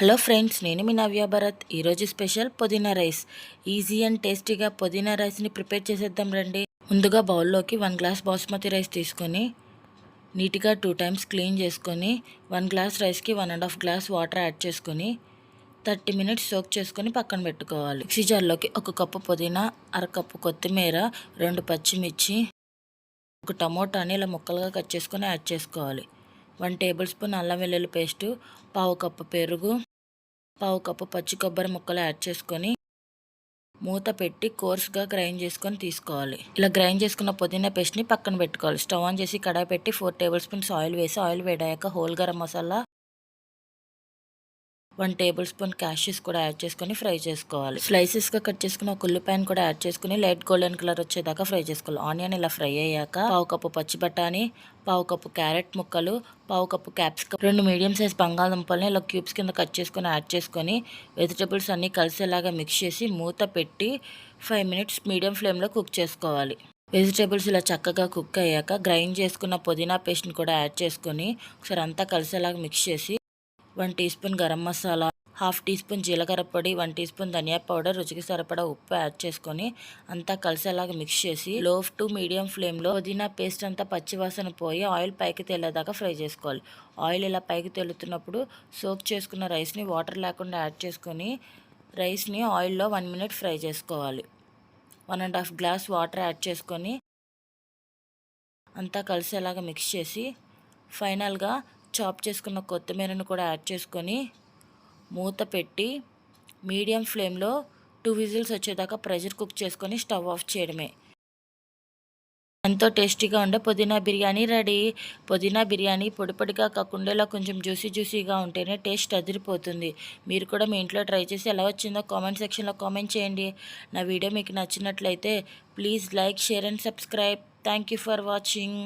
Hello friends నేను మీ నవ్య భరత్. ఈరోజు special పుదీనా రైస్. ఈజీ అండ్ టేస్టీగా పుదీనా రైస్ని ప్రిపేర్ చేసేద్దాం రండి. ముందుగా బౌల్లోకి వన్ గ్లాస్ బాస్మతి రైస్ తీసుకొని నీట్గా టూ టైమ్స్ క్లీన్ చేసుకొని వన్ గ్లాస్ రైస్కి one and half glass water add చేసుకొని థర్టీ మినిట్స్ సోక్ చేసుకొని పక్కన పెట్టుకోవాలి. మిక్సీ జార్లోకి ఒక కప్పు పుదీనా అరకప్పు కొత్తిమీర రెండు పచ్చిమిర్చి ఒక టమోటాని ఇలా ముక్కలుగా కట్ చేసుకొని యాడ్ చేసుకోవాలి. వన్ టేబుల్ స్పూన్ అల్లం వెల్లుల్లి పేస్టు పావు కప్పు పెరుగు పావు కప్పు పచ్చి కొబ్బరి ముక్కలు యాడ్ చేసుకొని మూత పెట్టి కోర్స్గా గ్రైండ్ చేసుకొని తీసుకోవాలి. ఇలా గ్రైండ్ చేసుకున్న పుదీనా పేస్ట్ని పక్కన పెట్టుకోవాలి. స్టవ్ ఆన్ చేసి కడాయి పెట్టి ఫోర్ టేబుల్ స్పూన్స్ ఆయిల్ వేసి oil వేడాక whole garam masala one tablespoon cashews కూడా యాడ్ చేసుకొని ఫ్రై చేసుకోవాలి. స్లైసెస్గా కట్ చేసుకున్న ఒక ఉల్లిపాయను కూడా యాడ్ చేసుకుని లైట్ గోల్డెన్ కలర్ వచ్చేదాకా ఫ్రై చేసుకోవాలి. ఆనియన్ ఇలా ఫ్రై అయ్యాక పావు కప్పు పచ్చి బఠానీ పావు కప్పు క్యారెట్ ముక్కలు పావు కప్పు క్యాప్సికమ్ రెండు మీడియం సైజ్ బంగాళదుంపల్ని ఇలా క్యూబ్స్ కింద కట్ చేసుకొని యాడ్ చేసుకొని వెజిటబుల్స్ అన్నీ కలిసేలాగా మిక్స్ చేసి మూత పెట్టి ఫైవ్ మినిట్స్ మీడియం ఫ్లేమ్లో కుక్ చేసుకోవాలి. వెజిటేబుల్స్ ఇలా చక్కగా కుక్ అయ్యాక గ్రైండ్ చేసుకున్న పుదీనా పేస్ట్ని కూడా యాడ్ చేసుకొని ఒకసారి అంతా కలిసేలాగా మిక్స్ చేసి one teaspoon garam masala half teaspoon జీలకర్ర పొడి వన్ టీ స్పూన్ ధనియా పౌడర్ రుచికి సరిపడా ఉప్పు యాడ్ చేసుకొని అంతా కలిసేలాగా మిక్స్ చేసి లో టు మీడియం ఫ్లేమ్లో పుదీనా పేస్ట్ అంతా పచ్చివాసన పోయి ఆయిల్ పైకి తేలేదాకా ఫ్రై చేసుకోవాలి. ఆయిల్ ఇలా పైకి తెలుతున్నప్పుడు సోక్ చేసుకున్న రైస్ని వాటర్ లేకుండా యాడ్ చేసుకొని రైస్ని ఆయిల్లో వన్ మినిట్ ఫ్రై చేసుకోవాలి. One and half glass water add చేసుకొని అంతా కలిసేలాగా మిక్స్ చేసి ఫైనల్గా చాప్ చేసుకున్న కొత్తిమీరను కూడా యాడ్ చేసుకొని మూత పెట్టి మీడియం ఫ్లేమ్లో టూ విజిల్స్ వచ్చేదాకా ప్రెషర్ కుక్ చేసుకొని స్టవ్ ఆఫ్ చేయడమే. ఎంతో టేస్టీగా ఉండే పుదీనా బిర్యానీ రెడీ. పుదీనా బిర్యానీ పొడి పొడిగా కాకుండా కొంచెం జ్యూసీ జ్యూసీగా ఉంటేనే టేస్ట్ అదిరిపోతుంది. మీరు కూడా మీ ఇంట్లో ట్రై చేసి ఎలా వచ్చిందో కామెంట్ సెక్షన్లో కామెంట్ చేయండి. నా వీడియో మీకు నచ్చినట్లయితే please like share and subscribe. Thank you for watching.